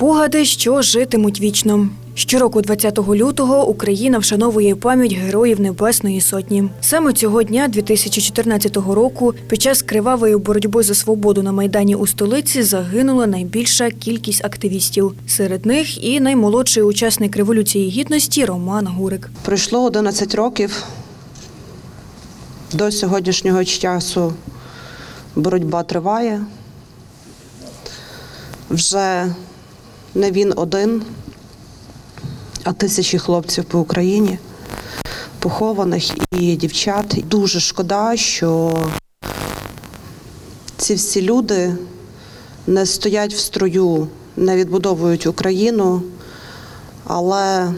Спогади, що житимуть вічно. Щороку, 20 лютого, Україна вшановує пам'ять героїв Небесної Сотні. Саме цього дня, 2014 року, під час кривавої боротьби за свободу на майдані у столиці загинула найбільша кількість активістів. Серед них і наймолодший учасник революції гідності Роман Гурик. Пройшло 11 років. До сьогоднішнього часу боротьба триває. Вже не він один, а тисячі хлопців по Україні, похованих і дівчат. Дуже шкода, що ці всі люди не стоять в строю, не відбудовують Україну, але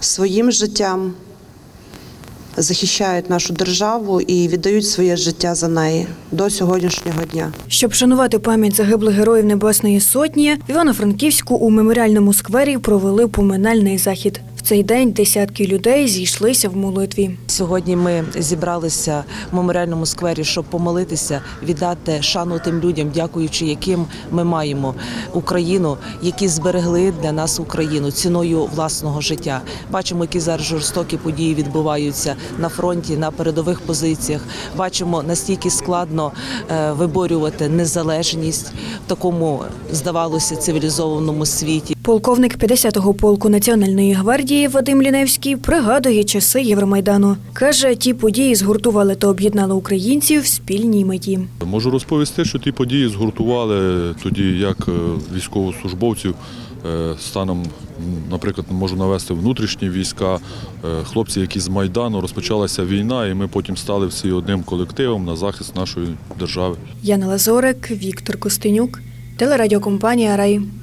своїм життям захищають нашу державу і віддають своє життя за неї до сьогоднішнього дня. Щоб шанувати пам'ять загиблих героїв Небесної Сотні, в Івано-Франківську у меморіальному сквері провели поминальний захід. Цей день десятки людей зійшлися в молитві. Сьогодні ми зібралися в меморіальному сквері, щоб помолитися, віддати шану тим людям, дякуючи яким ми маємо Україну, які зберегли для нас Україну ціною власного життя. Бачимо, які зараз жорстокі події відбуваються на фронті, на передових позиціях. Бачимо настільки складно е, виборювати незалежність в такому здавалося цивілізованому світі. Полковник 50-го полку Національної гвардії Вадим Ліневський пригадує часи Євромайдану. Каже, ті події згуртували та об'єднали українців в спільній меті. Можу розповісти, що ті події згуртували тоді як е, військовослужбовців е, станом, наприклад, можу навести внутрішні війська, е, хлопці, які з Майдану розпочалася війна, і ми потім стали всі одним колективом на захист нашої держави. Яна Лазорик, Віктор Костенюк, телерадіокомпанія Рай.